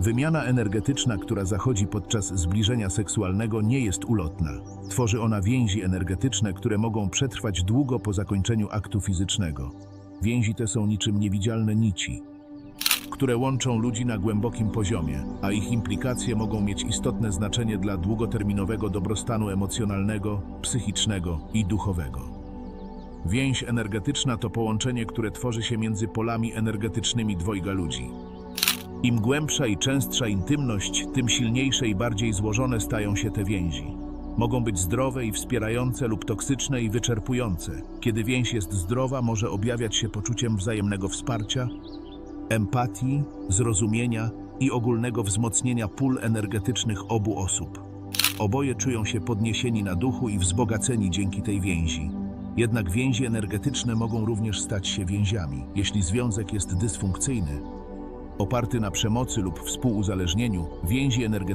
Wymiana energetyczna, która zachodzi podczas zbliżenia seksualnego, nie jest ulotna. Tworzy ona więzi energetyczne, które mogą przetrwać długo po zakończeniu aktu fizycznego. Więzi te są niczym niewidzialne nici, które łączą ludzi na głębokim poziomie, a ich implikacje mogą mieć istotne znaczenie dla długoterminowego dobrostanu emocjonalnego, psychicznego i duchowego. Więź energetyczna to połączenie, które tworzy się między polami energetycznymi dwojga ludzi. Im głębsza i częstsza intymność, tym silniejsze i bardziej złożone stają się te więzi. Mogą być zdrowe i wspierające lub toksyczne i wyczerpujące. Kiedy więź jest zdrowa, może objawiać się poczuciem wzajemnego wsparcia, empatii, zrozumienia i ogólnego wzmocnienia pól energetycznych obu osób. Oboje czują się podniesieni na duchu i wzbogaceni dzięki tej więzi. Jednak więzi energetyczne mogą również stać się więziami, jeśli związek jest dysfunkcyjny. Oparty na przemocy lub współuzależnieniu, więzi energetyczne